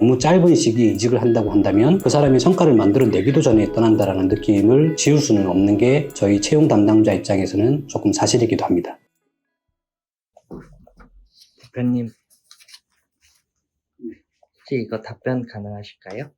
너무 짧은 시기에 이직을 한다고 한다면 그 사람이 성과를 만들어내기도 전에 떠난다라는 느낌을 지울 수는 없는 게 저희 채용 담당자 입장에서는 조금 사실이기도 합니다. 대표님, 혹시 이거 답변 가능하실까요?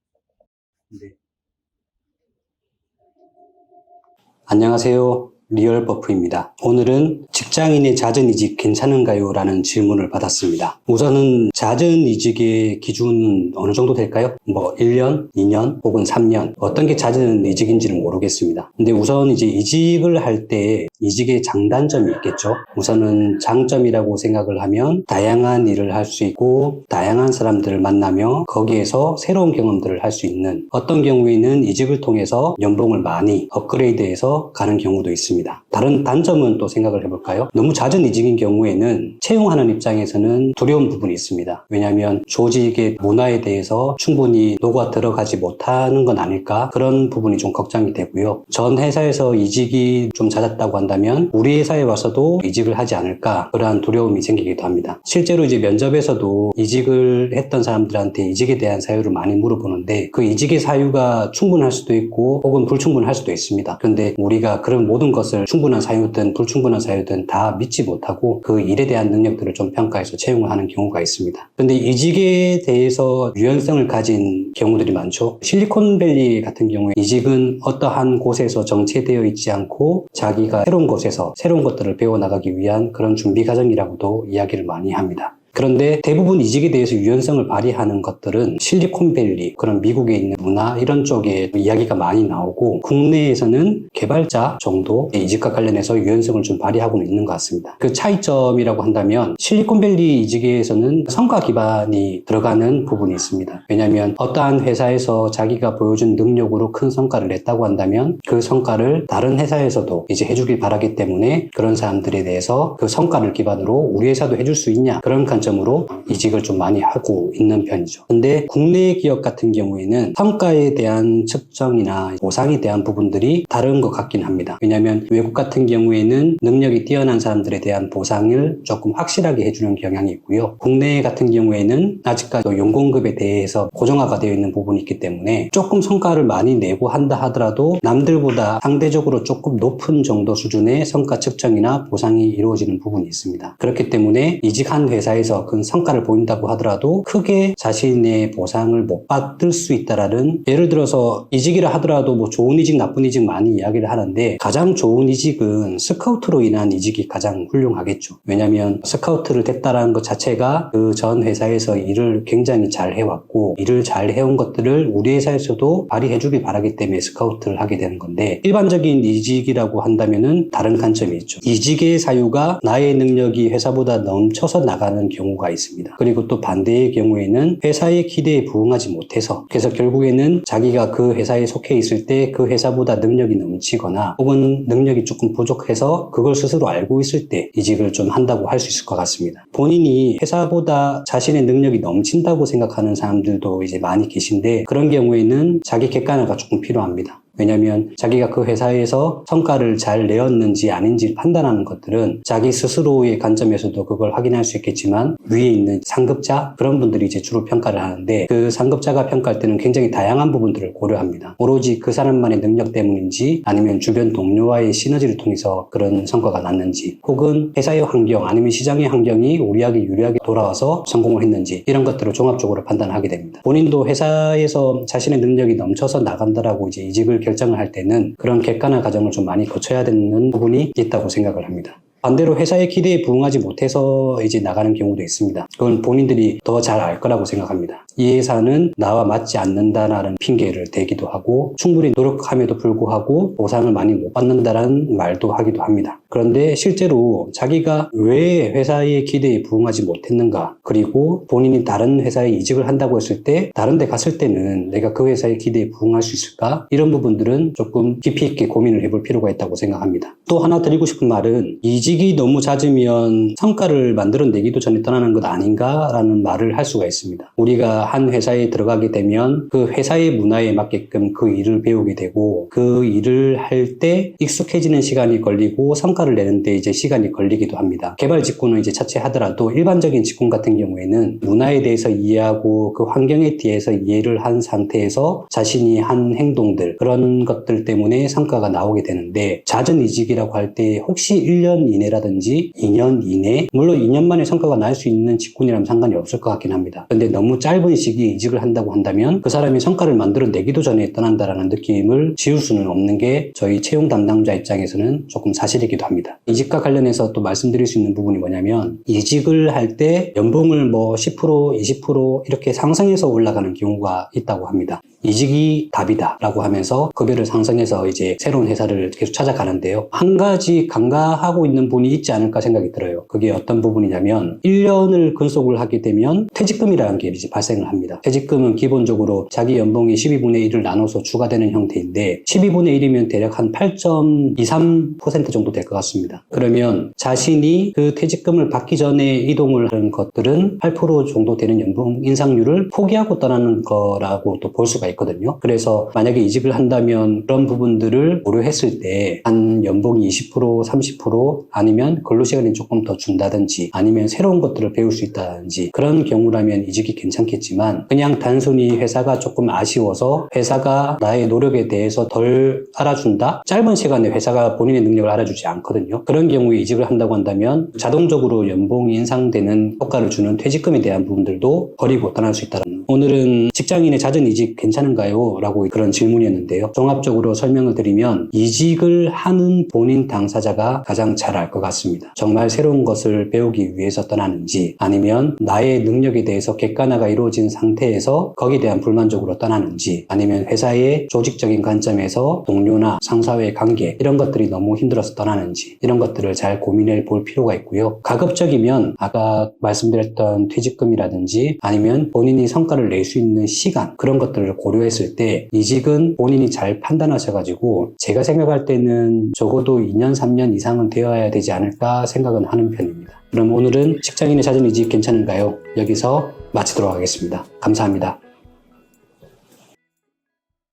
안녕하세요. 리얼 버프입니다. 오늘은 직장인의 잦은 이직 괜찮은가요? 라는 질문을 받았습니다. 우선은 잦은 이직의 기준은 어느 정도 될까요? 뭐 1년, 2년, 혹은 3년 어떤 게 잦은 이직인지는 모르겠습니다. 근데 우선 이제 이직을 할 때 이직의 장단점이 있겠죠. 우선은 장점이라고 생각을 하면 다양한 일을 할 수 있고 다양한 사람들을 만나며 거기에서 새로운 경험들을 할 수 있는 어떤 경우에는 이직을 통해서 연봉을 많이 업그레이드해서 가는 경우도 있습니다. 다른 단점은 또 생각을 해볼까요? 너무 잦은 이직인 경우에는 채용하는 입장에서는 두려운 부분이 있습니다. 왜냐하면 조직의 문화에 대해서 충분히 녹아 들어가지 못하는 건 아닐까 그런 부분이 좀 걱정이 되고요. 전 회사에서 이직이 좀 잦았다고 한다면 우리 회사에 와서도 이직을 하지 않을까 그러한 두려움이 생기기도 합니다. 실제로 이제 면접에서도 이직을 했던 사람들한테 이직에 대한 사유를 많이 물어보는데 그 이직의 사유가 충분할 수도 있고 혹은 불충분할 수도 있습니다. 그런데 우리가 그런 모든 것을 충분한 사유든 불충분한 사유든 다 믿지 못하고 그 일에 대한 능력들을 좀 평가해서 채용을 하는 경우가 있습니다. 그런데 이직에 대해서 유연성을 가진 경우들이 많죠. 실리콘밸리 같은 경우에 이직은 어떠한 곳에서 정체되어 있지 않고 자기가 새로운 곳에서 새로운 것들을 배워나가기 위한 그런 준비 과정이라고도 이야기를 많이 합니다. 그런데 대부분 이직에 대해서 유연성을 발휘하는 것들은 실리콘밸리, 그런 미국에 있는 문화 이런 쪽에 이야기가 많이 나오고 국내에서는 개발자 정도 이직과 관련해서 유연성을 좀 발휘하고는 있는 것 같습니다. 그 차이점이라고 한다면 실리콘밸리 이직에서는 성과 기반이 들어가는 부분이 있습니다. 왜냐하면 어떠한 회사에서 자기가 보여준 능력으로 큰 성과를 냈다고 한다면 그 성과를 다른 회사에서도 이제 해주길 바라기 때문에 그런 사람들에 대해서 그 성과를 기반으로 우리 회사도 해줄 수 있냐 그런 관점 으로 이직을 좀 많이 하고 있는 편이죠. 근데 국내 기업 같은 경우에는 성과에 대한 측정이나 보상에 대한 부분들이 다른 것 같긴 합니다. 왜냐하면 외국 같은 경우에는 능력이 뛰어난 사람들에 대한 보상을 조금 확실하게 해주는 경향이 있고요. 국내 같은 경우에는 아직까지 연공급에 대해서 고정화가 되어 있는 부분이 있기 때문에 조금 성과를 많이 내고 한다 하더라도 남들보다 상대적으로 조금 높은 정도 수준의 성과 측정이나 보상이 이루어지는 부분이 있습니다. 그렇기 때문에 이직한 회사에서 큰 성과를 보인다고 하더라도 크게 자신의 보상을 못 받을 수 있다라는 예를 들어서 이직이라 하더라도 뭐 좋은 이직 나쁜 이직 많이 이야기를 하는데 가장 좋은 이직은 스카우트로 인한 이직이 가장 훌륭하겠죠. 왜냐하면 스카우트를 됐다라는 것 자체가 그 전 회사에서 일을 굉장히 잘 해왔고 일을 잘 해온 것들을 우리 회사에서도 발휘해주길 바라기 때문에 스카우트를 하게 되는 건데 일반적인 이직이라고 한다면은 다른 관점이 있죠. 이직의 사유가 나의 능력이 회사보다 넘쳐서 나가는 경우가 있습니다. 그리고 또 반대의 경우에는 회사의 기대에 부응하지 못해서 그래서 결국에는 자기가 그 회사에 속해 있을 때 그 회사보다 능력이 넘치거나 혹은 능력이 조금 부족해서 그걸 스스로 알고 있을 때 이직을 좀 한다고 할 수 있을 것 같습니다. 본인이 회사보다 자신의 능력이 넘친다고 생각하는 사람들도 이제 많이 계신데 그런 경우에는 자기 객관화가 조금 필요합니다. 왜냐하면 자기가 그 회사에서 성과를 잘 내었는지 아닌지 판단하는 것들은 자기 스스로의 관점에서도 그걸 확인할 수 있겠지만 위에 있는 상급자 그런 분들이 이제 주로 평가를 하는데 그 상급자가 평가할 때는 굉장히 다양한 부분들을 고려합니다. 오로지 그 사람만의 능력 때문인지 아니면 주변 동료와의 시너지를 통해서 그런 성과가 났는지 혹은 회사의 환경 아니면 시장의 환경이 우리에게 유리하게 돌아와서 성공을 했는지 이런 것들을 종합적으로 판단하게 됩니다. 본인도 회사에서 자신의 능력이 넘쳐서 나간다라고 이제 이직을 결정을 할 때는 그런 객관화 과정을 좀 많이 거쳐야 되는 부분이 있다고 생각을 합니다. 반대로 회사의 기대에 부응하지 못해서 이제 나가는 경우도 있습니다. 그건 본인들이 더 잘 알 거라고 생각합니다. 이 회사는 나와 맞지 않는다라는 핑계를 대기도 하고 충분히 노력함에도 불구하고 보상을 많이 못 받는다라는 말도 하기도 합니다. 그런데 실제로 자기가 왜 회사의 기대에 부응하지 못했는가 그리고 본인이 다른 회사에 이직을 한다고 했을 때 다른 데 갔을 때는 내가 그 회사의 기대에 부응할 수 있을까 이런 부분들은 조금 깊이 있게 고민을 해볼 필요가 있다고 생각합니다. 또 하나 드리고 싶은 말은 이직이 너무 잦으면 성과를 만들어내기도 전에 떠나는 것 아닌가 라는 말을 할 수가 있습니다. 우리가 한 회사에 들어가게 되면 그 회사의 문화에 맞게끔 그 일을 배우게 되고 그 일을 할 때 익숙해지는 시간이 걸리고 성과 성과를 내는데 이제 시간이 걸리기도 합니다. 개발 직군은 이제 차치하더라도 일반적인 직군 같은 경우에는 문화에 대해서 이해하고 그 환경에 대해서 이해를 한 상태에서 자신이 한 행동들 그런 것들 때문에 성과가 나오게 되는데 잦은 이직이라고 할 때 혹시 1년 이내라든지 2년 이내 물론 2년 만에 성과가 날 수 있는 직군이라면 상관이 없을 것 같긴 합니다. 근데 너무 짧은 시기에 이직을 한다고 한다면 그 사람이 성과를 만들어내기도 전에 떠난다라는 느낌을 지울 수는 없는 게 저희 채용 담당자 입장에서는 조금 사실이기도 합니다. 이직과 관련해서 또 말씀드릴 수 있는 부분이 뭐냐면 이직을 할 때 연봉을 뭐 10% 20% 이렇게 상승해서 올라가는 경우가 있다고 합니다. 이직이 답이다 라고 하면서 급여를 상승해서 이제 새로운 회사를 계속 찾아가는데요. 한 가지 간과하고 있는 분이 있지 않을까 생각이 들어요. 그게 어떤 부분이냐면 1년을 근속을 하게 되면 퇴직금이라는 게 이제 발생을 합니다. 퇴직금은 기본적으로 자기 연봉의 12분의 1을 나눠서 추가되는 형태인데 12분의 1이면 대략 한 8.23% 정도 될 것 같습니다. 그러면 자신이 그 퇴직금을 받기 전에 이동을 하는 것들은 8% 정도 되는 연봉 인상률을 포기하고 떠나는 거라고 또 볼 수가 있거든요. 그래서 만약에 이직을 한다면 그런 부분들을 고려했을 때 한 연봉이 20% 30% 아니면 근로 시간이 조금 더 준다든지 아니면 새로운 것들을 배울 수 있다든지 그런 경우라면 이직이 괜찮겠지만 그냥 단순히 회사가 조금 아쉬워서 회사가 나의 노력에 대해서 덜 알아준다 짧은 시간에 회사가 본인의 능력을 알아주지 않거든요 그런 경우에 이직을 한다고 한다면 자동적으로 연봉이 인상되는 효과를 주는 퇴직금에 대한 부분들도 버리고 떠날 수 있다는 오늘은 직장인의 잦은 이직 괜찮 은가요? 라고 그런 질문이었는데요. 종합적으로 설명을 드리면 이직을 하는 본인 당사자가 가장 잘 알 것 같습니다. 정말 새로운 것을 배우기 위해서 떠나는지 아니면 나의 능력에 대해서 객관화가 이루어진 상태에서 거기에 대한 불만족으로 떠나는지 아니면 회사의 조직적인 관점에서 동료나 상사와의 관계 이런 것들이 너무 힘들어서 떠나는지 이런 것들을 잘 고민해 볼 필요가 있고요. 가급적이면 아까 말씀드렸던 퇴직금이라든지 아니면 본인이 성과를 낼 수 있는 시간 그런 것들을 고 려했을 때 이직은 본인이 잘 판단하셔가지고 제가 생각할 때는 적어도 2년 3년 이상은 되어야 되지 않을까 생각은 하는 편입니다. 그럼 오늘은 직장인의 잦은 이직 괜찮은가요? 여기서 마치도록 하겠습니다. 감사합니다.